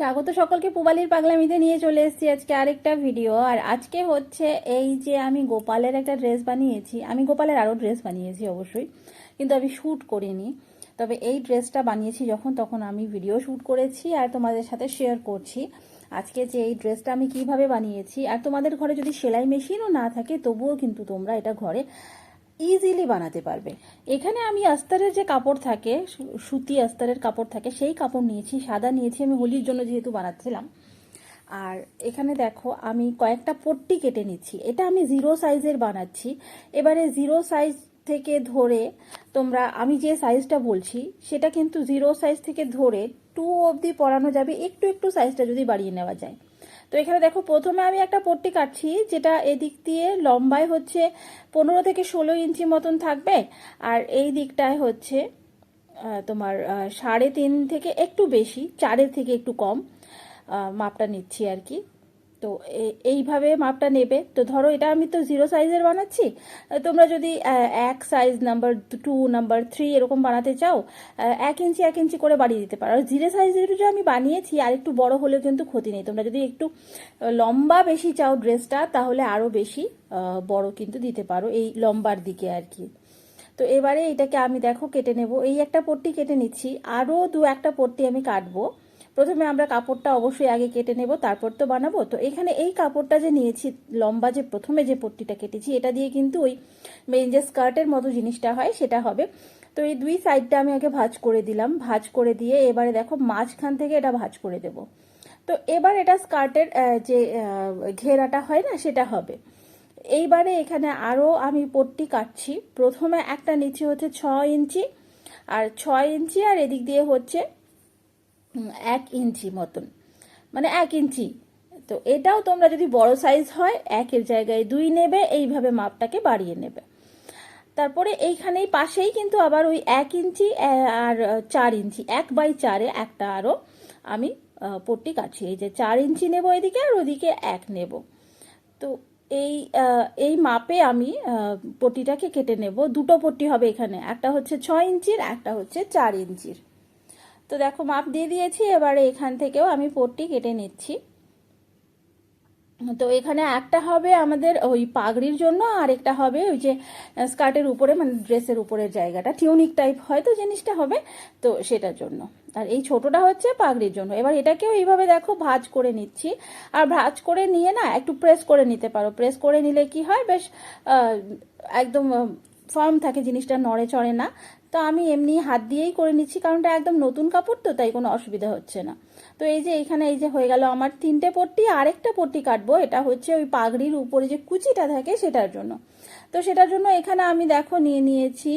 স্বাগত সকলকে পুবালির পাগলামিতে নিয়ে চলে এসেছি আজকে আরেকটা ভিডিও আর আজকে হচ্ছে এই যে আমি গোপালের একটা ড্রেস বানিয়েছি, আমি গোপালের আরও ড্রেস বানিয়েছি অবশ্যই, কিন্তু আমি শ্যুট করিনি। তবে এই ড্রেসটা বানিয়েছি যখন, তখন আমি ভিডিও শ্যুট করেছি আর তোমাদের সাথে শেয়ার করছি। আজকে যে এই ড্রেসটা আমি কীভাবে বানিয়েছি, আর তোমাদের ঘরে যদি সেলাই মেশিনও না থাকে, তবুও কিন্তু তোমরা এটা ঘরে ইজিলি বানাতে পারবে। এখানে আমি আস্তারের যে কাপড় থাকে সুতি আস্তারের কাপড় থাকে, সেই কাপড় নিয়েছি, সাদা নিয়েছি, আমি হোলির জন্য যেহেতু বানাচ্ছিলাম। আর এখানে দেখো, আমি কয়েকটা পট্টি কেটে নিচ্ছি। এটা আমি জিরো সাইজের বানাচ্ছি। এবারে জিরো সাইজ থেকে ধরে তোমরা, আমি যে সাইজটা বলছি, সেটা কিন্তু জিরো সাইজ থেকে ধরে টু অবধি পরানো যাবে, একটু একটু সাইজটা যদি বাড়িয়ে নেওয়া যায়। তো এখানে দেখো, প্রথমে আমি একটা পট্টি কাটছি, যেটা এদিক দিয়ে লম্বায় হচ্ছে পনেরো থেকে ষোলো ইঞ্চি মতন থাকবে, আর এই দিকটায় হচ্ছে তোমার সাড়ে তিন থেকে একটু বেশি, চারের থেকে একটু কম মাপটা নিচ্ছি আর কি। তো এইভাবে মাপটা নেবে। তো ধরো এটা আমি তো জিরো সাইজের বানাচ্ছি। তোমরা যদি এক size number two number three এরকম বানাতে চাও এক ইঞ্চি এক ইঞ্চি করে বাড়িয়ে দিতে পারো। আর জিরো সাইজের যে আমি বানিয়েছি, আর একটু বড় হলেও কিন্তু ক্ষতি নেই। তোমরা যদি একটু লম্বা বেশি চাও ড্রেসটা তাহলে আরও বেশি বড় কিন্তু দিতে পারো এই লম্বার দিকে আর কি। তো এবারে এটাকে আমি দেখো কেটে নেব। এই একটা পট্টি কেটে নিচ্ছি। আরও দু একটা পট্টি আমি কাটবো। প্রথমে আমরা কাপড়টা অবশ্যই আগে কেটে নেব, তারপর তো বানাবো। তো এখানে এই কাপড়টা যে নিয়েছি, লম্বা যে প্রথমে যে পট্টিটা কেটেছি, এটা দিয়ে কিন্তু ওই মেন যে স্কার্টের মতো জিনিসটা হয়, সেটা হবে। তো এই দুই সাইডটা আমি আগে ভাঁজ করে দিলাম। ভাঁজ করে দিয়ে এবারে দেখো মাঝখান থেকে এটা ভাঁজ করে দেব। তো এবার এটা স্কার্টের যে ঘেরাটা হয় না, সেটা হবে। এইবারে এখানে আরও আমি পট্টি কাটছি। প্রথমে একটা নিচে হচ্ছে ছ ইঞ্চি, আর ছয় ইঞ্চি আর এদিক দিয়ে হচ্ছে এক ইঞ্চি মতন। মানে এক ইঞ্চি। তো এটাও তোমরা যদি বড় সাইজ হয়, একের জায়গায় দুই নেবে, এইভাবে মাপটাকে বাড়িয়ে নেবে। তারপরে এইখানেই পাশেই কিন্তু আবার ওই এক ইঞ্চি আর চার ইঞ্চি, এক বাই চারে একটা আরও আমি পট্টি কাটছি। এই যে চার ইঞ্চি নেব এদিকে আর ওদিকে এক নেব। তো এই এই মাপে আমি পট্টিটাকে কেটে নেব। দুটো পট্টি হবে এখানে। একটা হচ্ছে ছয় ইঞ্চির, একটা হচ্ছে চার ইঞ্চির। তো দেখো মাপ দিয়ে দিয়েছি, এবারে এখান থেকেও আমি পট্টি কেটে নিচ্ছি। তো এখানে একটা হবে আমাদের ওই পাগড়ির জন্য, আর একটা হবে ওই যে স্কার্টের উপরে মানে ড্রেসের উপরের জায়গাটা। টিউনিক টাইপ হয়তো জিনিসটা হবে, তো সেটার জন্য। আর এই ছোটটা হচ্ছে পাগড়ির জন্য। এবার এটাকেও এইভাবে দেখো ভাজ করে নিচ্ছি। আর ভাজ করে নিয়ে না, একটু প্রেস করে নিতে পারো। প্রেস করে নিলে কি হয়, বেশ একদম ফার্ম থাকে, জিনিসটা নড়ে চড়ে না। তো আমি এমনি হাত দিয়েই করে নিচ্ছি কারণ এটা একদম নতুন কাপড় তো, তাই কোনো অসুবিধা হচ্ছে না। তো এই যে এখানে এই যে হয়ে গেল আমার তিনটে পট্টি, আরেকটা পট্টি কাটবো। এটা হচ্ছে ওই পাগড়ির উপরে যে কুচিটা থাকে সেটার জন্য। তো সেটার জন্য এখানে আমি দেখো নিয়ে নিয়েছি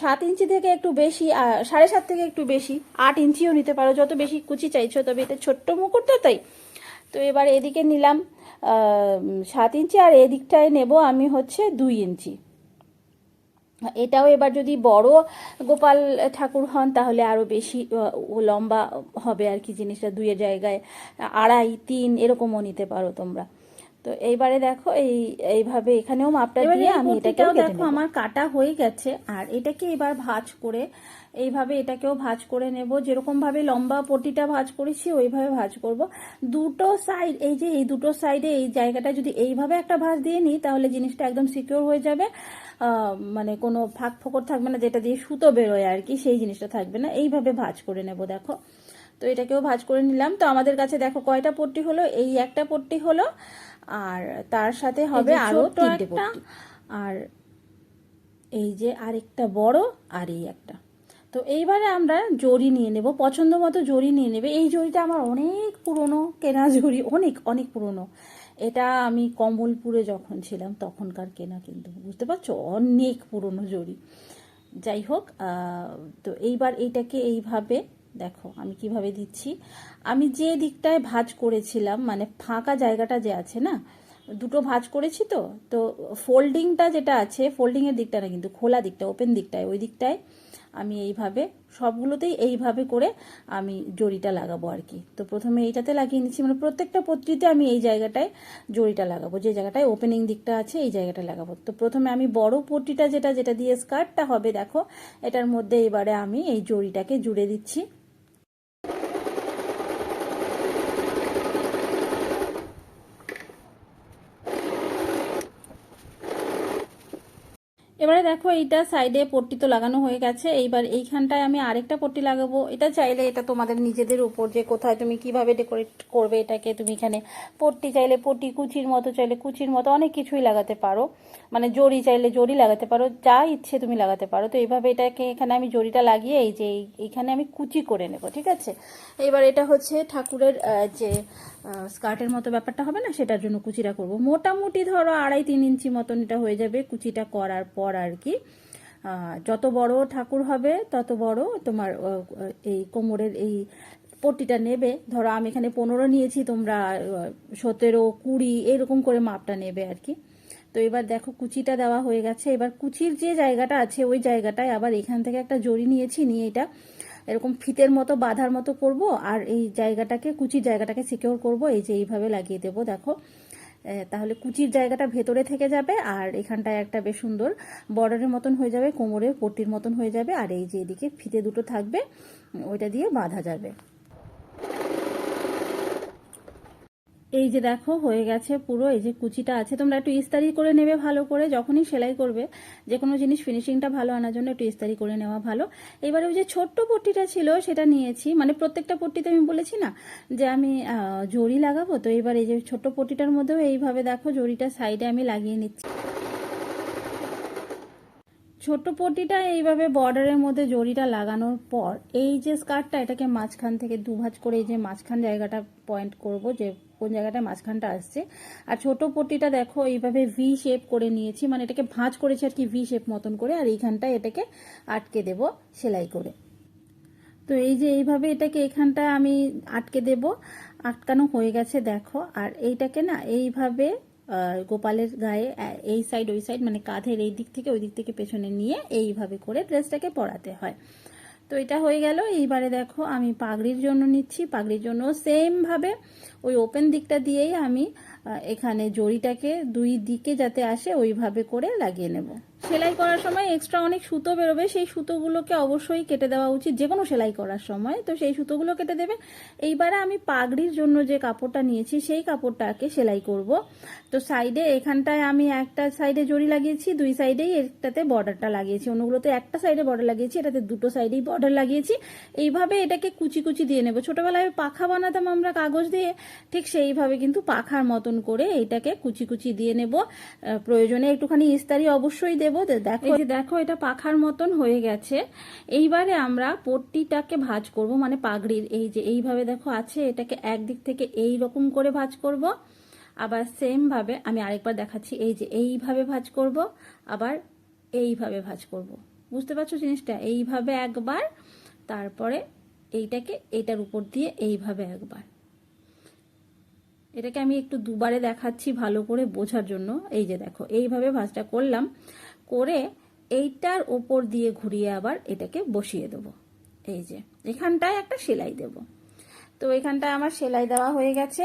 সাত ইঞ্চি থেকে একটু বেশি সাড়ে সাত থেকে একটু বেশি, আট ইঞ্চিও নিতে পারো। যত বেশি কুচি চাইছো, তবে এতে ছোট্ট মুকুট তো তাই। তো এবার এদিকে নিলাম সাত ইঞ্চি, আর এদিকটায় নেব আমি হচ্ছে দুই ইঞ্চি। এটাও এবার যদি বড় গোপাল ঠাকুর হন তাহলে আরও বেশি লম্বা হবে আর কি জিনিসটা দুইয়ের জায়গায় আড়াই তিন এরকমও নিতে পারো তোমরা। তো এইবারে দেখো এই এইভাবে এখানেও মাপটা দিয়ে আমি এটাকেও দেখো আমার কাটা হয়ে গেছে আর এটাকে এবার ভাঁজ করে এইভাবে এটাকেও ভাজ করে নেব। যেরকম ভাবে লম্বা পটিটা ভাজ করেছি ওইভাবে ভাজ করব। দুটো সাইড এই যে এই দুটো সাইডে এই জায়গাটা যদি এইভাবে একটা ভাজ দিয়ে নিই তাহলে জিনিসটা একদম সিকিউর হয়ে যাবে। আহ, মানে কোনো ফাঁক ফোকর থাকবে না যেটা দিয়ে সুতো বেরোয় আর কি সেই জিনিসটা থাকবে না। এইভাবে ভাজ করে নেব দেখো। তো এটাকেও ভাজ করে নিলাম। তো আমাদের কাছে দেখো কয়টা পট্টি হলো? এই একটা পট্টি হলো আর তার সাথে হবে আরও তিনটে পট্টি। আর এই যে আরেকটা বড় আর এই একটা। তো এইবারে আমরা জড়ি নিয়ে নেব, পছন্দ মতো জড়ি নিয়ে নেবে। এই জড়িটা আমার অনেক পুরনো, কেনা জড়ি, অনেক অনেক পুরনো। এটা আমি কমলপুরে যখন ছিলাম, তখনকার কেনা কিন্তু, বুঝতে পারছ? অনেক পুরনো জড়ি। যাই হোক তো এইবার এইটাকে এইভাবে, দেখো আমি কীভাবে দিচ্ছি। আমি যে দিকটায় ভাঁজ করেছিলাম মানে ফাঁকা জায়গাটা যে আছে না, দুটো ভাঁজ করেছি তো তো ফোল্ডিংটা যেটা আছে ফোল্ডিংয়ের দিকটা না কিন্তু, খোলা দিকটা ওপেন দিকটায়, ওই দিকটায় আমি এইভাবে, সবগুলোতেই এইভাবে করে আমি জড়িটা লাগাবো আর কি। তো প্রথমে এইটাতে লাগিয়ে নিচ্ছি মানে প্রত্যেকটা পত্রিতে আমি এই জায়গাটায় জড়িটা লাগাবো, যে জায়গাটায় ওপেনিং দিকটা আছে এই জায়গাটা লাগাবো। তো প্রথমে আমি বড় পট্টিটা যেটা যেটা দিয়ে স্কার্টটা হবে, দেখো, এটার মধ্যে এবারে আমি এই জড়িটাকে জুড়ে দিচ্ছি। এবারে দেখো এইটা সাইডে পট্টি তো লাগানো হয়ে গেছে। এইবার এইখানটায় আমি আরেকটা পট্টি লাগাবো। এটা চাইলে এটা তোমাদের নিজেদের উপর যে কোথায় তুমি কীভাবে ডেকোরেট করবে এটাকে তুমি এখানে পট্টি চাইলে পট্টি, কুচির মতো চাইলে কুচির মতো অনেক কিছুই লাগাতে পারো। মানে জড়ি চাইলে জড়ি লাগাতে পারো, যা ইচ্ছে তুমি লাগাতে পারো। তো এইভাবে এটাকে এখানে আমি জড়িটা লাগিয়ে এই যে এই- এইখানে আমি কুচি করে নেব, ঠিক আছে? এবার এটা হচ্ছে ঠাকুরের যে স্কার্টের মতো ব্যাপারটা হবে না? সেটার জন্য কুচিটা করব। মোটামুটি ধরো আড়াই তিন ইঞ্চি মতন এটা হয়ে যাবে কুচিটা করার পর আর কি যত বড় ঠাকুর হবে, তত বড় তোমার এই কোমরের এই পট্টিটা নেবে। ধরো আমি এখানে পনেরো নিয়েছি, তোমরা সতেরো, কুড়ি, এরকম করে মাপটা নেবে আর কি। তো এবার দেখো কুচিটা দেওয়া হয়ে গেছে। এবার কুচির যে জায়গাটা আছে, ওই জায়গাটায় আবার এখান থেকে একটা জড়ি নিয়েছি, নিয়ে এটা এরকম ফিতের মতো, বাঁধার মতো করব, আর এই জায়গাটাকে, কুচির জায়গাটাকে সিকিওর করব। এই যে এইভাবে লাগিয়ে দেবো, দেখো। তাহলে কুচির জায়গাটা ভেতরে থেকে যাবে আর এখানটায় একটা বেশ সুন্দর বর্ডারের মতন হয়ে যাবে, কোমরে পট্টির মতন হয়ে যাবে আর এই যে এদিকে ফিতে দুটো থাকবে, ওইটা দিয়ে বাঁধা যাবে। এই যে দেখো, হয়ে গেছে পুরো, এই যে কুচিটা আছে, তোমরা একটু ইস্তারি করে নেবে ভালো করে, যখনই সেলাই করবে যে কোনো জিনিস ফিনিশিংটা ভালো আনার জন্য একটু ইস্তারি করে নেওয়া ভালো। এবারে ওই যে ছোট্ট পট্টিটা ছিল, সেটা নিয়েছি মানে প্রত্যেকটা পট্টিতে আমি বলেছি না যে আমি জড়ি লাগাবো, তো এবার এই যে ছোট্ট পট্টিটার মধ্যেও এইভাবে দেখো, জড়িটা সাইডে আমি লাগিয়ে নিচ্ছি। ছোট্ট পটিটা এইভাবে বর্ডারের মধ্যে জড়িটা লাগানোর পর, এই যে স্কার্টটা, এটাকে মাঝখান থেকে দুভাজ করে এই যে মাঝখান জায়গাটা পয়েন্ট করব, যে কোন জায়গাটায় মাঝখানটা আসছে। আর ছোট পট্টিটা দেখো, এইভাবে ভি শেপ করে নিয়েছি। মানে এটাকে ভাঁজ করেছি আর কি ভি শেপ মতন করে, আর এইখানটায় এটাকে আটকে দেব সেলাই করে। তো এই যে এইভাবে এটাকে এখানটা আমি আটকে দেব। আটকানো হয়ে গেছে, দেখো। আর এইটাকে না এইভাবে গোপালের গায়ে এই সাইড ওই সাইড মানে কাঁধের এই দিক থেকে, ওই দিক থেকে পেছনে নিয়ে এইভাবে করে ড্রেসটাকে পরাতে হয়। তো এটা হয়ে গেল। এইবারে দেখো আমি পাগড়ির জন্য নিচ্ছি। পাগড়ির জন্য সেমভাবে ওই ওপেন দিকটা দিয়েই আমি এখানে জড়িটাকে দুই দিকে যাতে আসে, ওইভাবে করে লাগিয়ে নেব। সেলাই করার সময় এক্সট্রা অনেক সুতো বেরোবে, সেই সুতোগুলোকে অবশ্যই কেটে দেওয়া উচিত যে কোনো সেলাই করার সময়। তো সেই সুতোগুলো কেটে দেবে। এইবারে আমি পাগড়ির জন্য যে কাপড়টা নিয়েছি, সেই কাপড়টাকে সেলাই করব। তো সাইডে এখানটায় আমি একটা সাইডে জড়ি লাগিয়েছি, দুই সাইডেই এটাতে বর্ডারটা লাগিয়েছি। অন্যগুলোতে একটা সাইডে বর্ডার লাগিয়েছি, এটাতে দুটো সাইডেই বর্ডার লাগিয়েছি। এইভাবে এটাকে কুচি কুচি দিয়ে নেব। ছোটবেলায় পাখা বানাতাম আমরা কাগজ দিয়ে, ঠিক সেইভাবে কিন্তু পাখার মতন করে এইটাকে কুচি কুচি দিয়ে নেব। প্রয়োজনে একটুখানি ইস্তারি অবশ্যই দেবো। দে- দেখো। এই যে দেখো, এটা পাখার মতন হয়ে গেছে। এইবারে আমরা পট্টিটাকে ভাজ করব মানে পাগড়ির। এই যে এইভাবে দেখো আছে, এটাকে একদিক থেকে এই রকম করে ভাজ করব। আবার সেম ভাবে আমি আরেকবার দেখাচ্ছি, এই যে এইভাবে ভাজ করব, আবার এইভাবে ভাজ করব। বুঝতে পারছ জিনিসটা? এইভাবে একবার, তারপরে এইটাকে এইটার উপর দিয়ে এইভাবে একবার। এটাকে আমি একটু দুবারে দেখাচ্ছি ভালো করে বোঝার জন্য। এই যে দেখো, এইভাবে ভাজটা করলাম। করে এইটার ওপর দিয়ে ঘুরিয়ে আবার এটাকে বসিয়ে দেবো। এই যে, এখানটায় একটা সেলাই দেব। তো এখানটায় আমার সেলাই দেওয়া হয়ে গেছে।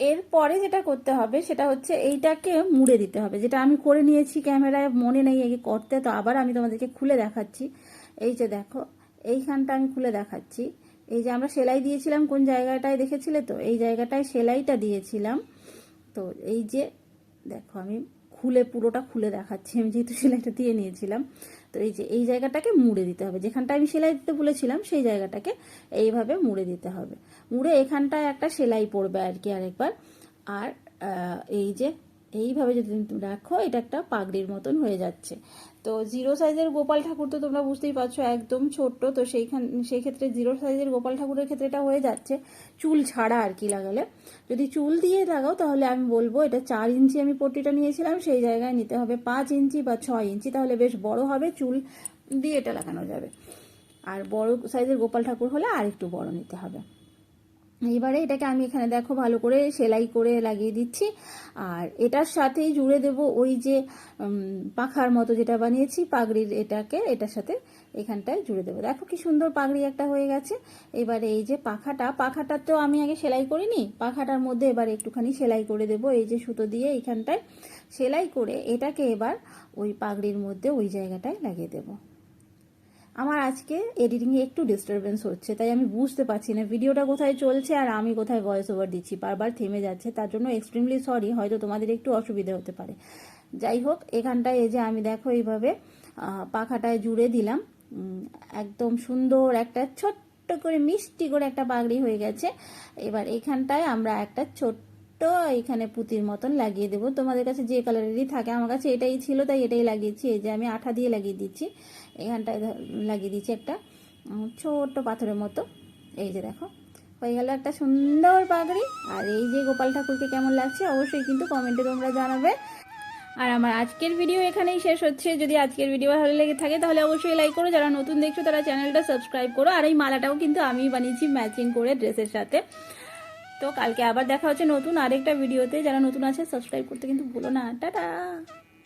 এরপরে যেটা করতে হবে, সেটা হচ্ছে এইটাকে মুড়ে দিতে হবে। যেটা আমি করে নিয়েছি ক্যামেরায়, মনে নেই এই করতে। তো আবার আমি তোমাদেরকে খুলে দেখাচ্ছি। এই যে দেখো, এইখানটা আমি খুলে দেখাচ্ছি। এই যে আমরা সেলাই দিয়েছিলাম, কোন জায়গাটায় দেখেছিলে তো? এই জায়গাটায় সেলাইটা দিয়েছিলাম। তো এই যে দেখো, আমি খুলে, পুরোটা খুলে দেখাচ্ছি। আমি যেহেতু সেলাইটা দিয়ে নিয়েছিলাম, তো এই যে, এই জায়গাটাকে মুড়ে দিতে হবে। যেখানটা আমি সেলাই দিতে বলেছিলাম, সেই জায়গাটাকে এইভাবে মুড়ে দিতে হবে। মুড়ে এখানটায় একটা সেলাই পড়বে আর কি আরেকবার। আর এই যে এইভাবে যদি তুমি রাখো, এটা একটা পাগড়ির মতন হয়ে যাচ্ছে। তো জিরো সাইজের গোপাল ঠাকুর তো তোমরা বুঝতেই পারছ, একদম ছোট্ট। তো সেইখান সেই ক্ষেত্রে জিরো সাইজের গোপাল ঠাকুরের ক্ষেত্রে এটা হয়ে যাচ্ছে। চুল ছাড়া আর কি লাগালে। যদি চুল দিয়ে লাগাও, তাহলে আমি বলব, এটা চার ইঞ্চি আমি পট্টিটা নিয়েছিলাম, সেই জায়গায় নিতে হবে পাঁচ ইঞ্চি বা ছয় ইঞ্চি, তাহলে বেশ বড় হবে চুল দিয়ে এটা লাগানো যাবে। আর বড় সাইজের গোপাল ঠাকুর হলে আর একটু বড় নিতে হবে। এবারে এটাকে আমি এখানে দেখো ভালো করে সেলাই করে লাগিয়ে দিচ্ছি। আর এটার সাথেই জুড়ে দেব ওই যে পাখার মতো যেটা বানিয়েছি, পাগড়ির এটাকে, এটার সাথে এখানটায় জুড়ে দেবো। দেখো কি সুন্দর পাগড়ি একটা হয়ে গেছে। এবারে এই যে পাখাটা পাখাটা তো আমি আগে সেলাই করিনি, পাখাটার মধ্যে এবার একটুখানি সেলাই করে দেব, এই যে সুতো দিয়ে এইখানটায়। সেলাই করে এটাকে এবার ওই পাগড়ির মধ্যে ওই জায়গাটায় লাগিয়ে দেবো। আমার আজকে এডিটিংয়ে একটু ডিস্টারবেন্স হচ্ছে, তাই আমি বুঝতে পারছি না ভিডিওটা কোথায় চলছে আর আমি কোথায় ভয়েস ওভার দিচ্ছি। বারবার থেমে যাচ্ছে, তার জন্য এক্সট্রিমলি সরি হয়তো তোমাদের একটু অসুবিধা হতে পারে। যাই হোক, এখানটায় এই যে আমি দেখো এইভাবে পাখাটায় জুড়ে দিলাম। একদম সুন্দর একটা ছোট্ট করে মিষ্টি করে একটা পাগড়ি হয়ে গেছে। এবার এখানটায় আমরা একটা ছোট্ট এখানে পুঁতির মতন লাগিয়ে দেবো। তোমাদের কাছে যে কালারেরই থাকে, আমার কাছে এটাই ছিল, তাই এটাই লাগিয়েছি। এই যে আমি আঠা দিয়ে লাগিয়ে দিচ্ছি। এখানটায় লাগিয়ে দিচ্ছি একটা ছোট্ট পাথরের মতো। এই যে দেখো, হয়ে গেল একটা সুন্দর পাগড়ি। আর এই যে গোপাল ঠাকুরকে কেমন লাগছে, অবশ্যই কিন্তু কমেন্টে তোমরা জানাবে। আর আমার আজকের ভিডিও এখানেই শেষ হচ্ছে। যদি আজকের ভিডিও ভালো লেগে থাকে, তাহলে অবশ্যই লাইক করো। যারা নতুন দেখছ, তারা চ্যানেলটা সাবস্ক্রাইব করো। আর এই মালাটাও কিন্তু আমি বানিয়েছি ম্যাচিং করে ড্রেসের সাথে। তো কালকে আবার দেখা হচ্ছে নতুন আরেকটা ভিডিওতে যারা নতুন আছে সাবস্ক্রাইব করতে কিন্তু ভুলো না। টাটা!